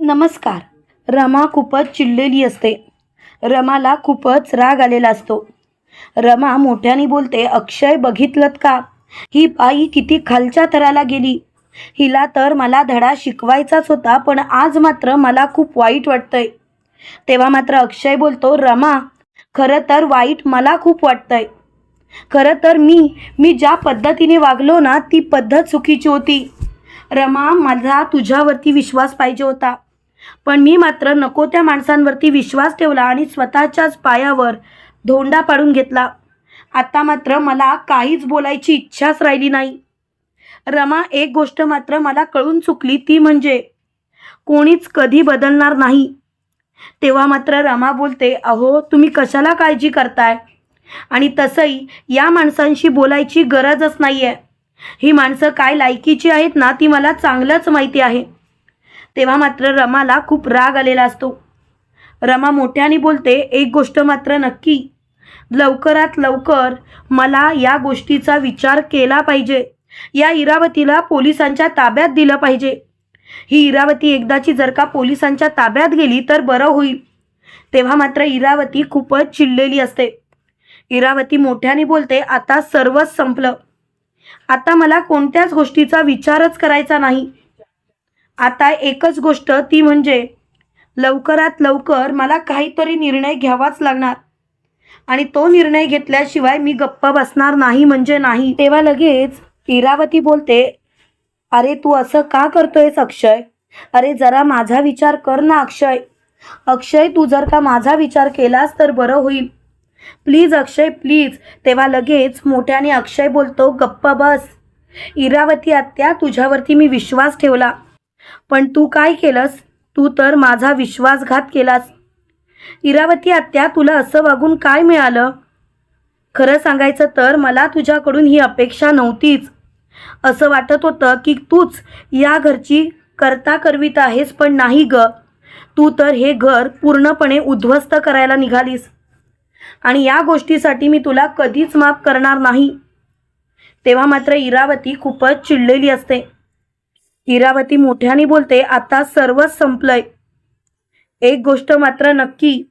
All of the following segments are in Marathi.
नमस्कार. रमा खूपच चिडलेली असते. रमाला खूपच राग आलेला असतो. रमा मोठ्याने बोलते अक्षय बघितलत का? ही बाई किती खालच्या थराला गेली. हिला तर मला धडा शिकवायचाच होता पण आज मात्र मला खूप वाईट वाटतंय. तेव्हा मात्र अक्षय बोलतो रमा खरं तर वाईट मला खूप वाटतंय. खरं तर मी मी ज्या पद्धतीने वागलो ना ती पद्धत चुकीची होती. रमा माझा तुझ्यावरती विश्वास पाहिजे होता. पण मी मात्र नको त्या माणसांवरती विश्वास ठेवला आणि स्वतःच्याच पायावर धोंडा पाडून घेतला. आता मात्र मला काहीच बोलायची इच्छाच राहिली नाही. रमा एक गोष्ट मात्र मला कळून चुकली ती म्हणजे कोणीच कधी बदलणार नाही. तेव्हा मात्र रमा बोलते अहो तुम्ही कशाला काळजी करताय? आणि तसंही या माणसांशी बोलायची गरजच नाही आहे ही माणसं काय लायकीची आहेत ना ती मला चांगलंच माहिती आहे. तेव्हा मात्र रमाला खूप राग आलेला असतो. रमा मोठ्याने बोलते एक गोष्ट मात्र नक्की. लवकरात लवकर मला या गोष्टीचा विचार केला पाहिजे. या इरावतीला पोलिसांच्या ताब्यात दिलं पाहिजे. ही इरावती एकदाची जर का पोलिसांच्या ताब्यात गेली तर बरं होईल. तेव्हा मात्र इरावती खूपच चिडलेली असते. इरावती मोठ्याने बोलते आता सर्वच संपलं. आता मला कोणत्याच गोष्टीचा विचारच करायचा नाही. आता एकच गोष्ट ती म्हणजे लवकरात लवकर मला काहीतरी निर्णय घ्यावाच लागणार. आणि तो निर्णय घेतल्याशिवाय मी गप्प बसणार नाही म्हणजे नाही. तेव्हा लगेच इरावती बोलते अरे तू असं का करतोयस अक्षय? अरे जरा माझा विचार कर ना अक्षय. अक्षय तू जर का माझा विचार केलास तर बरं होईल. Please Akshay please. तेव्हा लगेच मोठ्याने अक्षय बोलतो गप्प बस. इरावती आत्या तुझ्यावरती मी विश्वास ठेवला. पण तू काय केलंस? तू तर माझा विश्वासघात केलास. इरावती आत्या तुला असं वागून काय मिळालं? खरं सांगायचं तर मला तुझ्याकडून ही अपेक्षा नव्हतीच. असं वाटत होतं की तूच या घरची करता करवीत आहेस पण नाही ग. तू तर हे घर पूर्णपणे उद्ध्वस्त करायला निघालीस. आणि या गोष्टीसाठी मी तुला कधीच माफ करणार नाही. तेव्हा मात्र इरावती खूपच चिडलेली असते. इरावती मोठ्याने बोलते आता सर्वच संपलंय. एक गोष्ट मात्र नक्की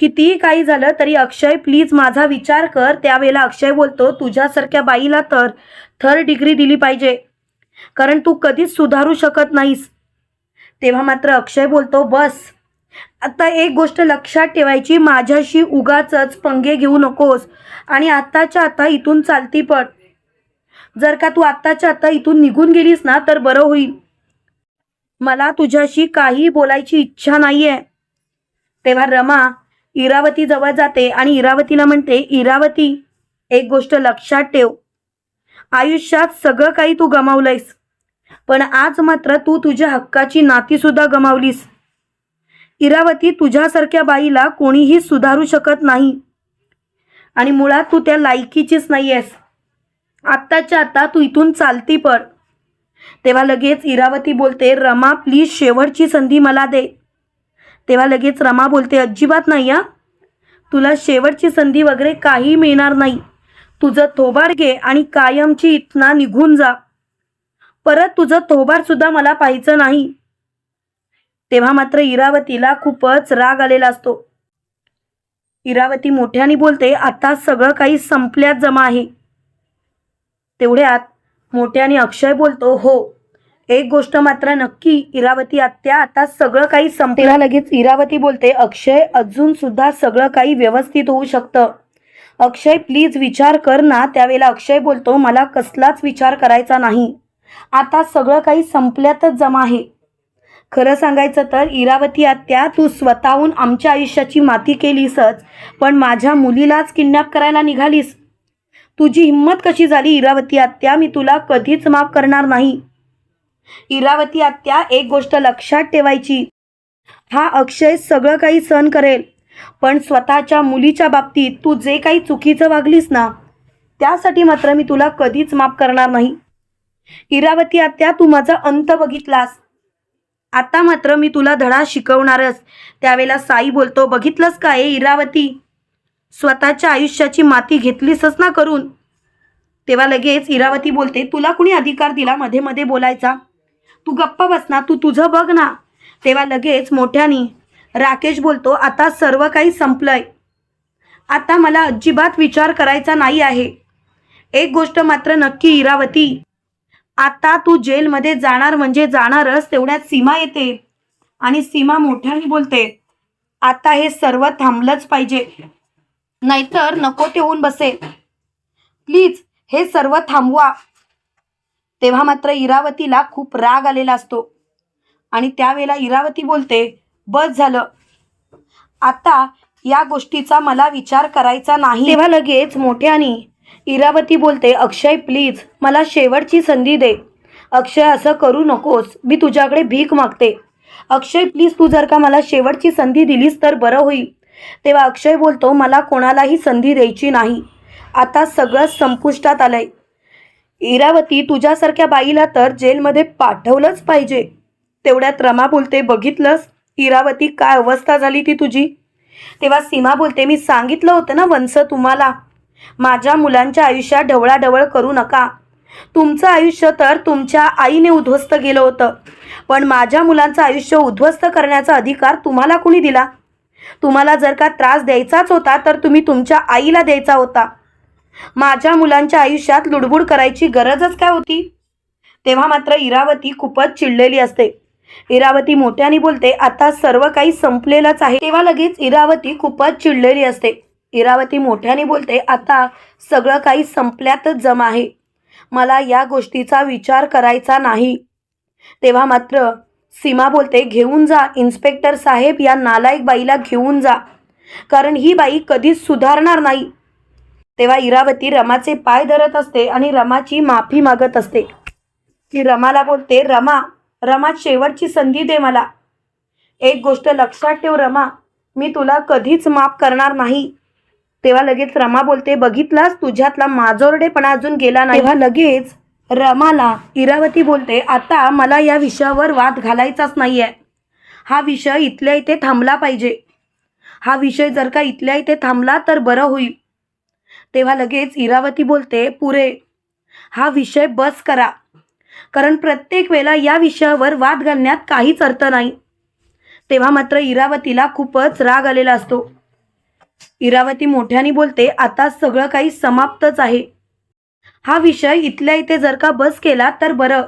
कितीही काही झालं तरी अक्षय प्लीज माझा विचार कर. त्यावेळेला अक्षय बोलतो तुझ्यासारख्या बाईला तर थर्ड डिग्री दिली पाहिजे कारण तू कधीच सुधारू शकत नाहीस. तेव्हा मात्र अक्षय बोलतो बस आता एक गोष्ट लक्षात ठेवायची माझ्याशी उगाचच पंगे घेऊ नकोस आणि आत्ताच्या आता इथून चालती पट जर का तू आत्ताच्या आत्ता इथून निघून गेलीस ना तर बरं होईल. मला तुझ्याशी काही बोलायची इच्छा नाही आहे तेव्हा रमा इरावती जवळ जाते आणि इरावतीला म्हणते इरावती एक गोष्ट लक्षात ठेव. आयुष्यात सगळं काही तू गमावलंयस पण आज मात्र तू तुझ्या हक्काची नातीसुद्धा गमावलीस. इरावती तुझ्यासारख्या बाईला कोणीही सुधारू शकत नाही आणि मुळात तू त्या लायकीचीच नाही आहेस आत्ताच्या आता तू इथून चालती पड तेव्हा लगेच इरावती बोलते रमा प्लीज शेवटची संधी मला दे. तेव्हा लगेच रमा बोलते अजिबात नाही या तुला शेवटची संधी वगैरे काही मिळणार नाही. तुझं थोबार घे आणि कायमची इथना निघून जा. परत तुझं थोबारसुद्धा मला पाहायचं नाही. तेव्हा मात्र इरावतीला खूपच राग आलेला असतो. इरावती मोठ्याने बोलते आता सगळं काही संपल्यात जमा आहे. तेवढ्यात मोठ्याने अक्षय बोलतो हो. एक गोष्ट मात्र नक्की इरावती आत्या आता सगळं काही संपलं. लगेच इरावती बोलते अक्षय अजून सुद्धा सगळं काही व्यवस्थित होऊ शकतं. अक्षय प्लीज विचार कर ना. त्यावेळेला अक्षय बोलतो मला कसलाच विचार करायचा नाही. आता सगळं काही संपल्यातच जमा आहे. खरं सांगायचं तर इरावती आत्या तू स्वतःहून आमच्या आयुष्याची माती केलीसच पण माझ्या मुलीलाच किडनॅप करायला निघालीस. तुझी हिंमत कशी झाली इरावती आत्या? मी तुला कधीच माफ करणार नाही. इरावती आत्या एक गोष्ट लक्षात ठेवायची. हा अक्षय सगळं काही सहन करेल. पण स्वतःच्या मुलीच्या बाबतीत तू जे काही चुकीचं वागलीस ना त्यासाठी मात्र मी तुला कधीच माफ करणार नाही. इरावती आत्या तू माझा अंत बघितलास. आता मात्र मी तुला धडा शिकवणारच. त्यावेळेला साई बोलतो बघितलंस का इरावती? स्वतःच्या आयुष्याची माती घेतलीसच ना करून. तेव्हा लगेच इरावती बोलते तुला कुणी अधिकार दिला? मध्ये मध्ये बोलायचा. तू गप्प बस ना तू तुझं बघ ना. तेव्हा लगेच मोठ्यानी राकेश बोलतो आता सर्व काही संपलंय. आता मला अजिबात विचार करायचा नाही आहे. एक गोष्ट मात्र नक्की इरावती. आता तू जेलमध्ये जाणार म्हणजे जाणारच तेवढ्यात सीमा येते. आणि सीमा मोठ्याने बोलते आता हे सर्व थांबलंच पाहिजे. नाहीतर नको ते होऊन बसेल प्लीज हे सर्व थांबवा. तेव्हा मात्र इरावतीला खूप राग आलेला असतो. आणि त्यावेळेला इरावती बोलते बस झालं. आता या गोष्टीचा मला विचार करायचा नाही. तेव्हा लगेच मोठ्याने इरावती बोलते अक्षय प्लीज मला शेवटची संधी दे. अक्षय असं करू नकोस. मी तुझ्याकडे भीक मागते. अक्षय प्लीज तू जर का मला शेवटची संधी दिलीस तर बरं होईल. तेव्हा अक्षय बोलतो मला कोणालाही संधी द्यायची नाही. आता सगळं संपुष्टात आलंय. इरावती तुझ्यासारख्या बाईला तर जेलमध्ये पाठवलंच पाहिजे. तेवढ्यात रमा बोलते बघितलंस? इरावती काय अवस्था झाली ती तुझी? तेव्हा सीमा बोलते मी सांगितलं होतं ना वंश तुम्हाला. माझ्या मुलांच्या आयुष्यात ढवळाढवळ करू नका. तुमचं आयुष्य तर तुमच्या आईने उद्ध्वस्त केलं होतं. पण माझ्या मुलांचं आयुष्य उद्ध्वस्त करण्याचा अधिकार तुम्हाला कुणी दिला? तुम्हाला जर का त्रास द्यायचाच होता तर तुम्ही तुमच्या आईला द्यायचा होता. माझ्या मुलांच्या आयुष्यात लुडबुड करायची गरजच काय होती? तेव्हा मात्र इरावती खूपच चिडलेली असते. इरावती मोठ्याने बोलते आता सर्व काही संपलेलंच आहे. तेव्हा लगेच इरावती खूपच चिडलेली असते. इरावती मोठ्याने बोलते आता सगळं काही संपल्यातच जम आहे. मला या गोष्टीचा विचार करायचा नाही. तेव्हा मात्र सीमा बोलते घेऊन जा. इन्स्पेक्टर साहेब या नालायक बाईला घेऊन जा. कारण ही बाई कधीच सुधारणार नाही. तेव्हा इरावती रमाचे पाय धरत असते आणि रमाची माफी मागत असते. ती रमाला बोलते रमा रमा शेवटची संधी दे मला. एक गोष्ट लक्षात ठेव रमा मी तुला कधीच माफ करणार नाही. तेव्हा लगेच रमा बोलते बघितलास तुझ्यातला माजोरडेपणा अजून गेला नाही. तेव्हा लगेच रमाला इरावती बोलते आता मला या विषयावर वाद घालायचाच नाही आहे हा विषय इथल्या इथे थांबला पाहिजे. हा विषय जर का इथल्या इथे थांबला तर बरं होईल. तेव्हा लगेच इरावती बोलते पुरे हा विषय बस करा. कारण प्रत्येक वेळेला या विषयावर वाद घालण्यात काहीच अर्थ नाही. तेव्हा मात्र इरावतीला खूपच राग आलेला असतो. इरावती मोठ्याने बोलते आता सगळं काही समाप्तच आहे. हा विषय इथल्या इथे जर का बस केला तर बरं.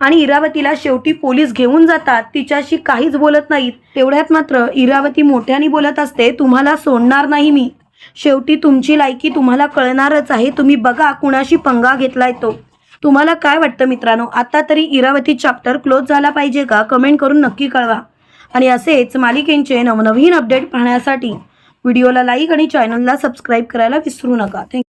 आणि इरावतीला शेवटी पोलीस घेऊन जातात. तिच्याशी काहीच बोलत नाहीत. तेवढ्यात मात्र इरावती मोठ्याने बोलत असते तुम्हाला सोडणार नाही मी. शेवटी तुमची लायकी तुम्हाला कळणारच आहे. तुम्ही बघा कुणाशी पंगा घेतलाय तो. तुम्हाला काय वाटतं मित्रांनो? आता तरी इरावती चॅप्टर क्लोज झाला पाहिजे का? कमेंट करून नक्की कळवा. आणि असेच मालिकेंचे नवनवीन अपडेट पाहण्यासाठी व्हिडिओला लाईक आणि चॅनलला सबस्क्राईब करायला विसरू नका. थँक्यू